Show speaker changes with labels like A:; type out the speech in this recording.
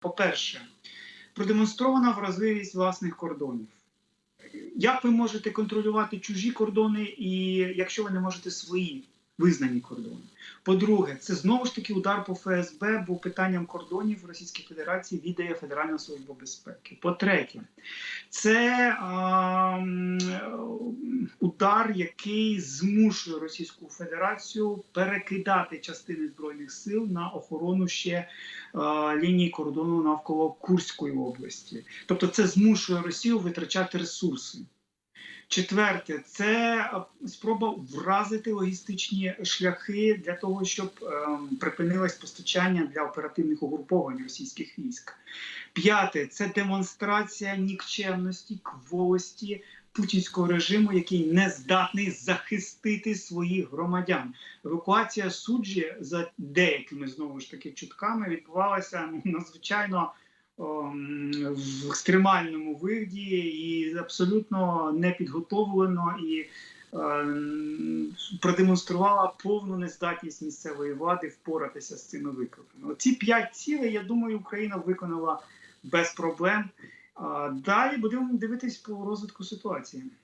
A: По-перше, продемонстрована вразливість власних кордонів. Як ви можете контролювати чужі кордони, і якщо ви не можете свої визнані кордони? По-друге, це знову ж таки удар по ФСБ, бо питанням кордонів Російської Федерації віддає Федеральна служба безпеки. По-третє, це а, удар, який змушує Російську Федерацію перекидати частини збройних сил на охорону ще а, лінії кордону навколо Курської області. Тобто, це змушує Росію витрачати ресурси. Четверте, це е, спроба вразити логістичні шляхи для того, щоб ем, припинилось постачання для оперативних угруповань російських військ. П'яте це демонстрація нікчемності, кволості путінського режиму, який не здатний захистити своїх громадян. Евакуація суджі за деякими знову ж таки чутками відбувалася надзвичайно в екстремальному виді і абсолютно не підготовлено і ем, продемонструвала повну нездатність місцевої влади впоратися з цими викликами. Ці п'ять цілей, я думаю, Україна виконала без проблем. Далі будемо дивитись по розвитку ситуації.